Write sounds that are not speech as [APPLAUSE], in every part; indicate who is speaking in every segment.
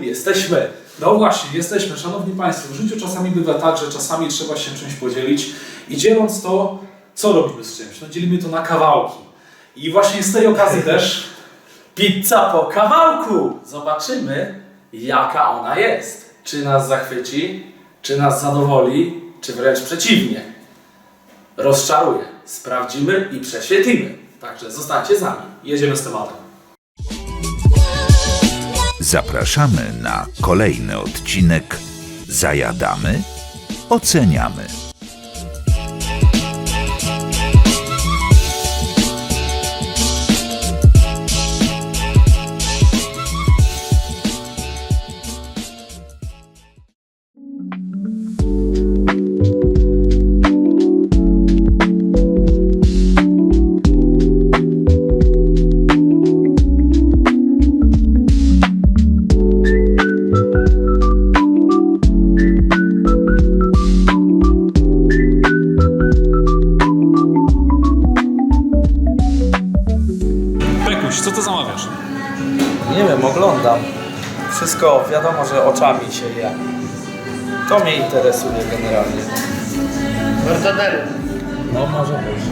Speaker 1: Jesteśmy. No właśnie, jesteśmy. Szanowni Państwo, w życiu czasami bywa tak, że czasami trzeba się czymś podzielić i dzieląc to, co robimy z czymś? No dzielimy to na kawałki. I właśnie z tej okazji [LAUGHS] też pizza po kawałku. Zobaczymy, jaka ona jest. Czy nas zachwyci, czy nas zadowoli, czy wręcz przeciwnie. Rozczaruje. Sprawdzimy i prześwietlimy. Także zostańcie z nami. Jedziemy z tematem.
Speaker 2: Zapraszamy na kolejny odcinek Zajadamy, oceniamy.
Speaker 1: To
Speaker 3: mnie interesuje generalnie.
Speaker 4: Mortadelu.
Speaker 3: No może być.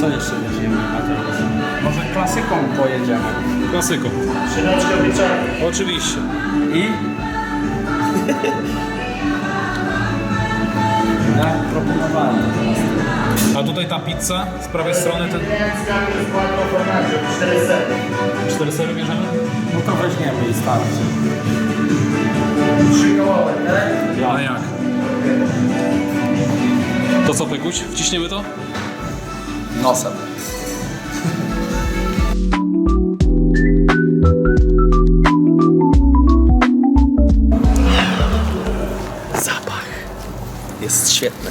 Speaker 3: Co jeszcze weźmiemy, Mateusz? Może klasyką pojedziemy.
Speaker 1: Klasyko.
Speaker 4: Szyneczkę wieczorem.
Speaker 1: Oczywiście.
Speaker 3: I? Jak proponowałem to teraz.
Speaker 1: A tutaj ta pizza z prawej strony, ten
Speaker 4: Klient z płatną formacie, 400.
Speaker 1: cztery sery bierzemy?
Speaker 3: No to weźmiemy i starczy.
Speaker 4: Tak?
Speaker 1: A jak? To co, Pekuś? Wciśniemy to?
Speaker 3: Nosem. Zapach jest świetny.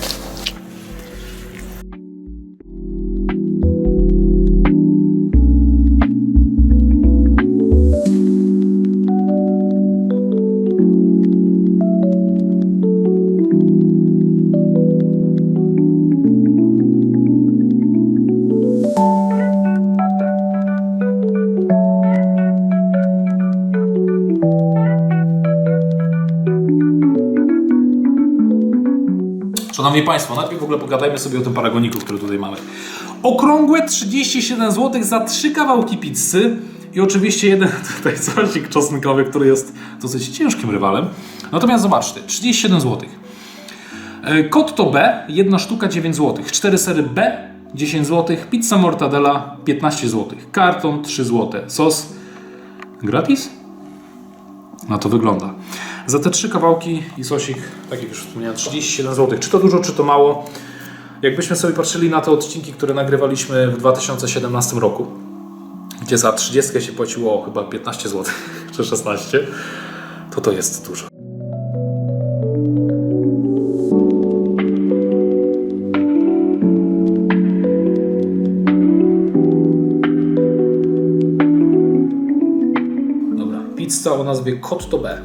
Speaker 1: Szanowni Państwo, najpierw w ogóle pogadajmy sobie o tym paragoniku, który tutaj mamy. Okrągłe 37 zł za trzy kawałki pizzy i oczywiście jeden [LAUGHS] tutaj sosik czosnkowy, który jest dosyć ciężkim rywalem. Natomiast zobaczcie, 37 zł. Kod to B, jedna sztuka 9 zł. 4 sery B 10 zł. Pizza mortadella 15 zł. Karton 3 zł. Sos gratis? Na to wygląda. Za te trzy kawałki i sosik, tak jak już wspomniałem, 37 zł. Czy to dużo, czy to mało? Jakbyśmy sobie patrzyli na te odcinki, które nagrywaliśmy w 2017 roku, gdzie za 30 się płaciło chyba 15 zł, [LAUGHS] czy 16, to to jest dużo. Pizza o nazwie Kotto B.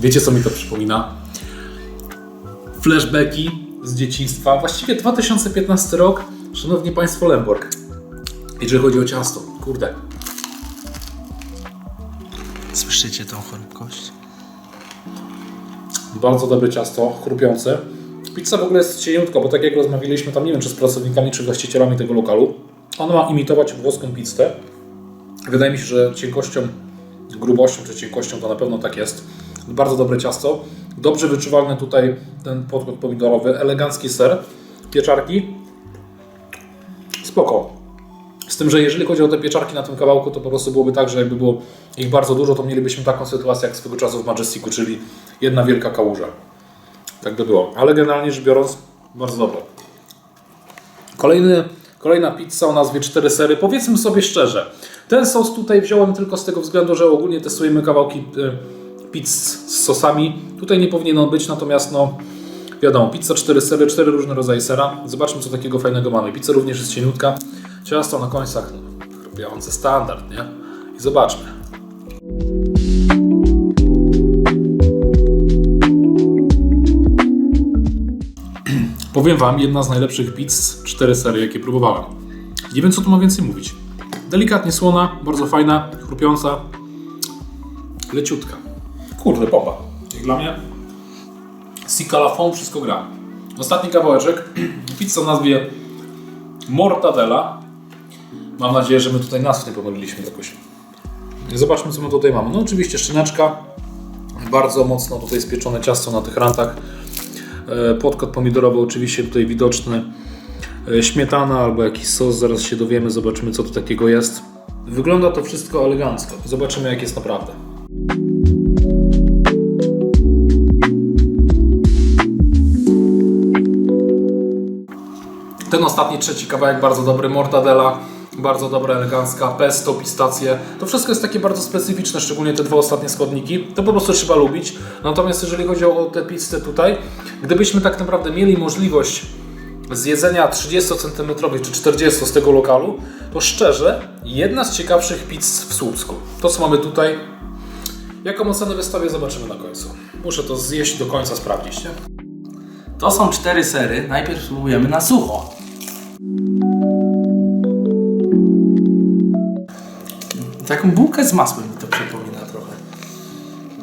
Speaker 1: Wiecie, co mi to przypomina? Flashbacki z dzieciństwa. Właściwie 2015 rok. Szanowni Państwo, Lemborg. Jeżeli chodzi o ciasto, kurde.
Speaker 3: Słyszycie tą chorobkość?
Speaker 1: Bardzo dobre ciasto, chrupiące. Pizza w ogóle jest cieniutka, bo tak jak rozmawialiśmy tam, nie wiem czy z pracownikami, czy właścicielami tego lokalu, ona ma imitować włoską pizzę. Wydaje mi się, że cienkością, grubością czy cienkością to na pewno tak jest. Bardzo dobre ciasto. Dobrze wyczuwalny tutaj ten podkład pomidorowy, elegancki ser, pieczarki. Spoko. Z tym, że jeżeli chodzi o te pieczarki na tym kawałku, to po prostu byłoby tak, że jakby było ich bardzo dużo, to mielibyśmy taką sytuację jak swego czasu w Majesticu, czyli jedna wielka kałuża. Tak by było. Ale generalnie rzecz biorąc, bardzo dobre. Kolejny, kolejna pizza o nazwie 4 sery. Powiedzmy sobie szczerze, ten sos tutaj wziąłem tylko z tego względu, że ogólnie testujemy kawałki y, pizz z sosami. Tutaj nie powinien on być, natomiast no wiadomo, pizza 4 sery, 4 różne rodzaje sera. Zobaczmy co takiego fajnego mamy. Pizza również jest cieniutka. Ciasto na końcach, no, standard, nie? I zobaczmy. Powiem Wam, jedna z najlepszych pizz, cztery serie, jakie próbowałem. Nie wiem, co tu ma więcej mówić. Delikatnie słona, bardzo fajna, chrupiąca, leciutka. Kurde, popa. Jak dla mnie Sika la fond, wszystko gra. Ostatni kawałeczek. [CLEARS THROAT] Pizza o nazwie Mortadella. Mam nadzieję, że my tutaj nazw nie pomyliliśmy jakoś. Zobaczmy, co my tutaj mamy. No oczywiście szczyneczka. Bardzo mocno tutaj spieczone ciasto na tych rantach. E, Podkład pomidorowy oczywiście tutaj widoczny. E, Śmietana albo jakiś sos, zaraz się dowiemy, zobaczymy co to takiego jest. Wygląda to wszystko elegancko. Zobaczymy jak jest naprawdę. Ten ostatni, trzeci kawałek, bardzo dobry, mortadela, bardzo dobra, elegancka, pesto, pistacje. To wszystko jest takie bardzo specyficzne, szczególnie te dwa ostatnie składniki. To po prostu trzeba lubić. Natomiast jeżeli chodzi o tę pizzę tutaj, gdybyśmy tak naprawdę mieli możliwość zjedzenia 30 cm czy 40 z tego lokalu, to szczerze, jedna z ciekawszych pizz w Słupsku. To co mamy tutaj, jaką ocenę wystawię, zobaczymy na końcu. Muszę to zjeść do końca, sprawdzić, nie?
Speaker 3: To są cztery sery. Najpierw spróbujemy na sucho. Taką bułkę z masłem mi to przypomina trochę.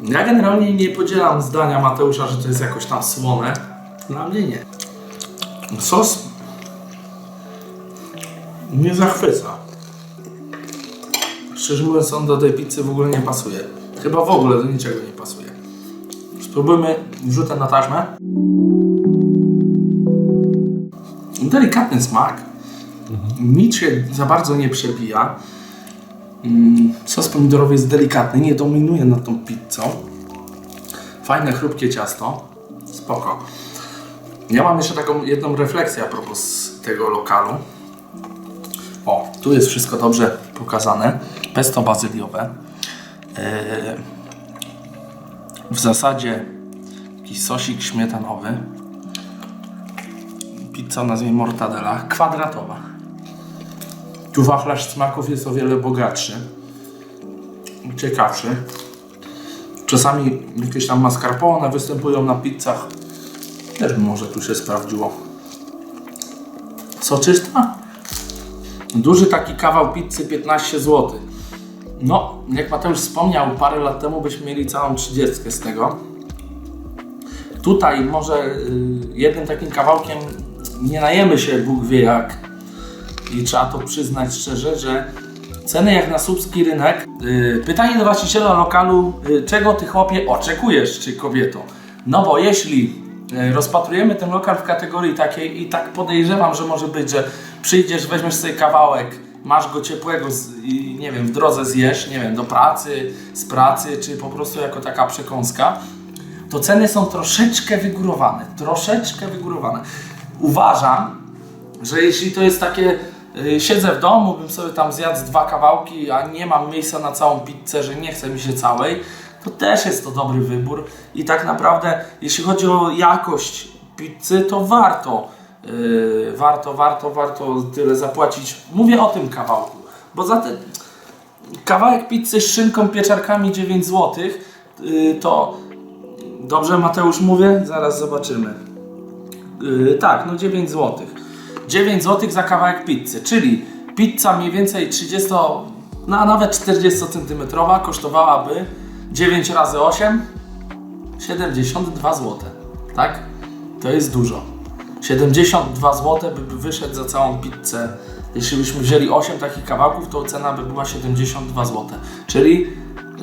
Speaker 3: Ja generalnie nie podzielam zdania Mateusza, że to jest jakoś tam słone. Dla mnie nie. Sos nie zachwyca. Szczerze mówiąc, on do tej pizzy w ogóle nie pasuje. Chyba w ogóle do niczego nie pasuje. Spróbujmy wrzucę na taśmę. Delikatny smak. Nic się za bardzo nie przebija. Mm, Sos pomidorowy jest delikatny, nie dominuje nad tą pizzą. Fajne, chrupkie ciasto. Spoko. Ja mam jeszcze taką jedną refleksję a propos tego lokalu. O, tu jest wszystko dobrze pokazane. Pesto bazyliowe. Eee, w zasadzie jakiś sosik śmietanowy. Pizza o nazwie mortadella, kwadratowa. Tu wachlarz smaków jest o wiele bogatszy, ciekawszy. Czasami jakieś tam mascarpone występują na pizzach. Też może tu się sprawdziło. Soczysta? Duży taki kawał pizzy 15 zł. No, jak Mateusz wspomniał, parę lat temu byśmy mieli całą 30 z tego. Tutaj może y, jednym takim kawałkiem nie najemy się Bóg wie jak. I trzeba to przyznać szczerze, że ceny jak na słupski rynek. Y, pytanie do właściciela lokalu, y, czego ty chłopie oczekujesz, czy kobieto? No bo jeśli y, rozpatrujemy ten lokal w kategorii takiej i tak podejrzewam, że może być, że przyjdziesz, weźmiesz sobie kawałek, masz go ciepłego z, i nie wiem, w drodze zjesz, nie wiem, do pracy, z pracy, czy po prostu jako taka przekąska, to ceny są troszeczkę wygórowane. Troszeczkę wygórowane. Uważam, że jeśli to jest takie, siedzę w domu, bym sobie tam zjadł dwa kawałki, a nie mam miejsca na całą pizzę, że nie chce mi się całej, to też jest to dobry wybór. I tak naprawdę, jeśli chodzi o jakość pizzy, to warto, yy, warto, warto, warto tyle zapłacić. Mówię o tym kawałku, bo za ten kawałek pizzy z szynką, pieczarkami 9 zł, yy, to dobrze Mateusz mówię? Zaraz zobaczymy. Yy, tak, no 9 zł. 9 zł za kawałek pizzy, czyli pizza mniej więcej 30, no a nawet 40 cm kosztowałaby 9 razy 8 72 zł. Tak? To jest dużo. 72 zł by wyszedł za całą pizzę. Jeśli byśmy wzięli 8 takich kawałków, to cena by była 72 zł. Czyli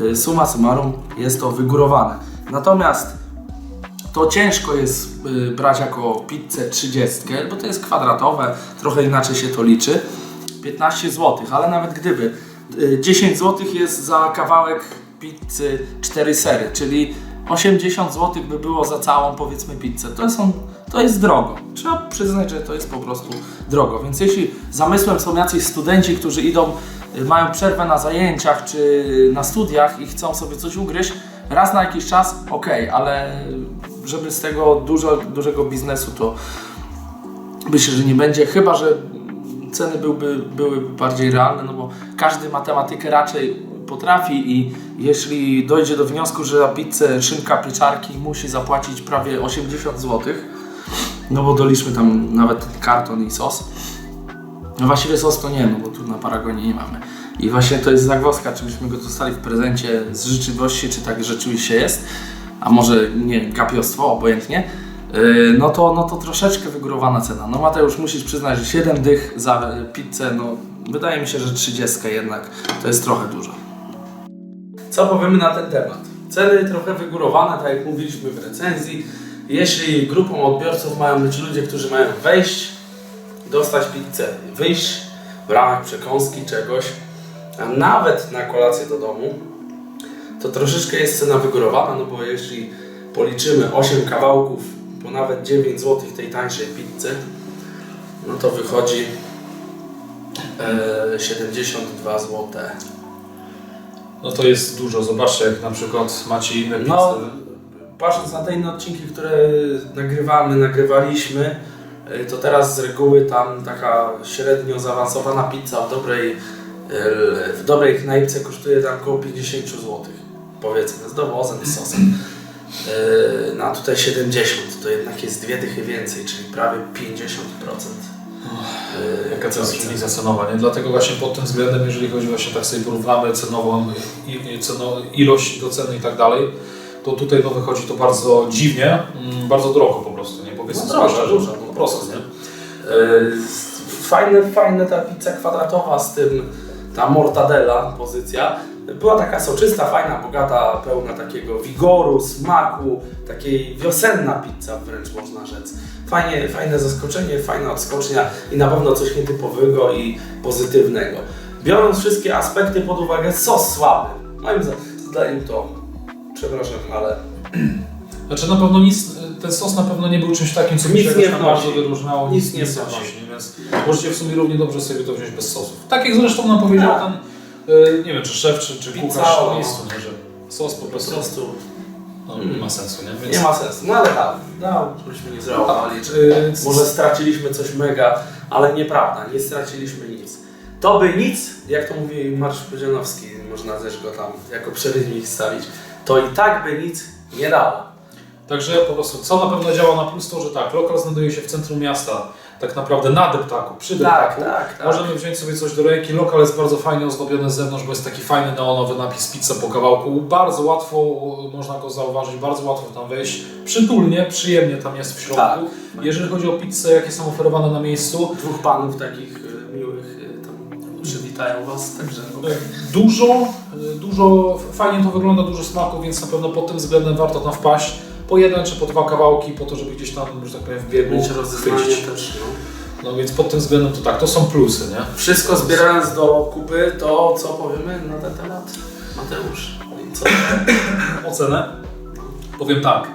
Speaker 3: y, summa summarum jest to wygórowane. Natomiast to ciężko jest y, brać jako pizzę 30, bo to jest kwadratowe, trochę inaczej się to liczy. 15 zł, ale nawet gdyby y, 10 zł jest za kawałek pizzy 4 sery, czyli 80 zł by było za całą powiedzmy pizzę. To, to jest drogo. Trzeba przyznać, że to jest po prostu drogo. Więc jeśli zamysłem są jacyś studenci, którzy idą, y, mają przerwę na zajęciach czy na studiach i chcą sobie coś ugryźć, raz na jakiś czas ok, ale żeby z tego dużo, dużego biznesu to myślę, że nie będzie, chyba że ceny byłby, były bardziej realne, no bo każdy matematykę raczej potrafi i jeśli dojdzie do wniosku, że za pizzę szynka pieczarki musi zapłacić prawie 80 zł, No bo doliczmy tam nawet karton i sos. No właściwie sos to nie, no bo tu na Paragonie nie mamy. I właśnie to jest zagwozdka, czy byśmy go dostali w prezencie z życzliwości, czy tak rzeczywiście jest, a może nie, gapiostwo, obojętnie. Yy, no to, no to troszeczkę wygórowana cena. No Mateusz, musisz przyznać, że 7 dych za e, pizzę, no wydaje mi się, że 30 jednak to jest trochę dużo. Co powiemy na ten temat? Ceny trochę wygórowane, tak jak mówiliśmy w recenzji. Jeśli grupą odbiorców mają być ludzie, którzy mają wejść, dostać pizzę, wyjść w ramach przekąski czegoś, a nawet na kolację do domu, to troszeczkę jest cena wygórowana, no bo jeśli policzymy 8 kawałków po nawet 9 zł tej tańszej pizzy, no to wychodzi e, 72 zł.
Speaker 1: No to jest dużo. Zobaczcie, jak na przykład macie inne pizze.
Speaker 3: No, patrząc na te inne odcinki, które nagrywamy, nagrywaliśmy, y, to teraz z reguły tam taka średnio zaawansowana pizza w dobrej, y, w dobrej knajpce kosztuje tam około 50 zł. Powiedzmy, z dowozem, z sosem. Y, No a tutaj 70, to jednak jest dwie dychy więcej, czyli prawie 50%. Y,
Speaker 1: Jaka to jest różnica cenowa, nie? Dlatego właśnie pod tym względem, jeżeli chodzi właśnie tak sobie porównamy cenową, i, i ceno, ilość do ceny i tak dalej, to tutaj no wychodzi to bardzo dziwnie, mm, bardzo drogo po prostu, nie? Powiedzmy
Speaker 3: No drogo,
Speaker 1: szczerze,
Speaker 3: dużo, no
Speaker 1: po prostu, nie?
Speaker 3: Yy, Fajne, fajne ta pizza kwadratowa z tym, ta mortadella pozycja. Była taka soczysta, fajna, bogata, pełna takiego wigoru, smaku, takiej wiosenna pizza wręcz można rzec. Fajnie, fajne zaskoczenie, fajna odskocznia i na pewno coś nietypowego i pozytywnego. Biorąc wszystkie aspekty pod uwagę, sos słaby. Moim zdaniem to, przepraszam, ale [CLEARS THROAT]
Speaker 1: Znaczy na pewno nic, ten sos na pewno nie był czymś takim, co
Speaker 3: Nic
Speaker 1: się
Speaker 3: nie
Speaker 1: bardzo wyróżniało,
Speaker 3: Nic
Speaker 1: nic,
Speaker 3: nie wnosi.
Speaker 1: więc możecie w sumie równie dobrze sobie to wziąć bez sosów. Tak jak zresztą nam powiedział ten, y, nie wiem, czy szef, czy, czy
Speaker 3: Pizza,
Speaker 1: kucharz
Speaker 3: no.
Speaker 1: miejscu, nie, że sos po prostu no, nie ma sensu, nie? Więc,
Speaker 3: nie ma sensu. No ale tak, no, żebyśmy nie zreagowali. Czy
Speaker 1: y,
Speaker 3: może straciliśmy coś mega, ale nieprawda, nie straciliśmy nic. To by nic, jak to mówi Marsz Podzianowski, można też go tam jako przerywnik stawić, to i tak by nic nie dało.
Speaker 1: Także po prostu, co na pewno działa na plus, to że tak, lokal znajduje się w centrum miasta, tak naprawdę na deptaku, przy deptaku.
Speaker 3: tak, tak.
Speaker 1: Możemy wziąć sobie coś do ręki. Lokal jest bardzo fajnie ozdobiony z zewnątrz, bo jest taki fajny neonowy napis pizza po kawałku. Bardzo łatwo e, można go zauważyć, bardzo łatwo tam wejść. Przytulnie, przyjemnie tam jest w środku.
Speaker 3: Tak.
Speaker 1: Jeżeli chodzi o pizze, jakie są oferowane na miejscu,
Speaker 3: Dwóch panów takich y, miłych y, tam przywitają Was, także
Speaker 1: dużo, e, dużo, fajnie to wygląda, dużo smaku, więc na pewno pod tym względem warto tam wpaść. Po jeden czy po dwa kawałki, po to, żeby gdzieś tam, że tak powiem, w biegu
Speaker 3: mieć rozeznanie też. No.
Speaker 1: No więc pod tym względem to tak, to są plusy, nie?
Speaker 3: Wszystko zbierając do kupy, to co powiemy na ten temat? Mateusz, co? [COUGHS]
Speaker 1: Ocenę? Powiem tak.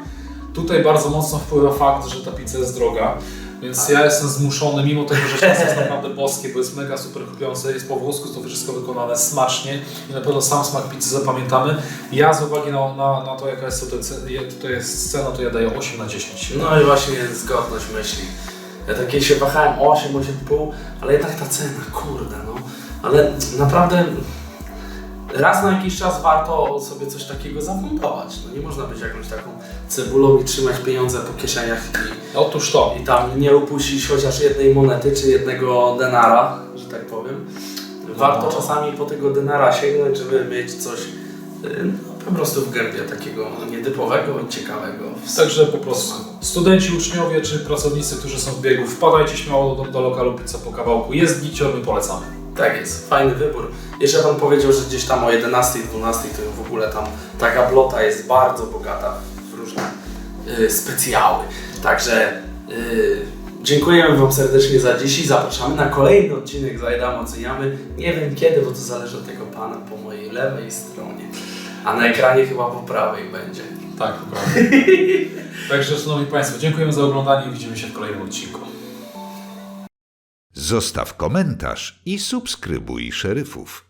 Speaker 1: Tutaj bardzo mocno wpływa fakt, że ta pizza jest droga. Więc ja jestem zmuszony, mimo tego, że ciasto jest naprawdę boskie, bo jest mega super chrupiące, jest po włosku, to wszystko wykonane smacznie i na pewno sam smak pizzy zapamiętamy. Ja z uwagi na, na, na to, jaka jest tutaj jest cena, to ja daję 8 na 10.
Speaker 3: No i właśnie zgodność myśli. Ja takie się wahałem 8, 8,5, ale jednak ta cena, kurde no. Ale naprawdę raz na jakiś czas warto sobie coś takiego zafundować. No nie można być jakąś taką cebulą i trzymać pieniądze po kieszeniach i,
Speaker 1: Otóż to.
Speaker 3: i tam nie upuścić chociaż jednej monety czy jednego denara, że tak powiem. Warto
Speaker 1: No.
Speaker 3: czasami po tego denara sięgnąć, żeby mieć coś no, po prostu w gębie takiego nietypowego, ciekawego.
Speaker 1: Także po prostu studenci, uczniowie czy pracownicy, którzy są w biegu, wpadajcie śmiało do, do lokalu Pizza po kawałku. Jest gicior, my polecamy.
Speaker 3: Tak jest, fajny wybór. Jeszcze pan powiedział, że gdzieś tam o 11, 12 to w ogóle tam ta gablota jest bardzo bogata w różne y, specjały. Także y, dziękujemy Wam serdecznie za dziś i zapraszamy na kolejny odcinek Zajdam Oceniamy. Nie wiem kiedy, bo to zależy od tego pana po mojej lewej stronie. A na ekranie chyba po prawej będzie.
Speaker 1: Tak, to prawda. [LAUGHS] Także szanowni Państwo, dziękujemy za oglądanie i widzimy się w kolejnym odcinku.
Speaker 2: Zostaw komentarz i subskrybuj szeryfów.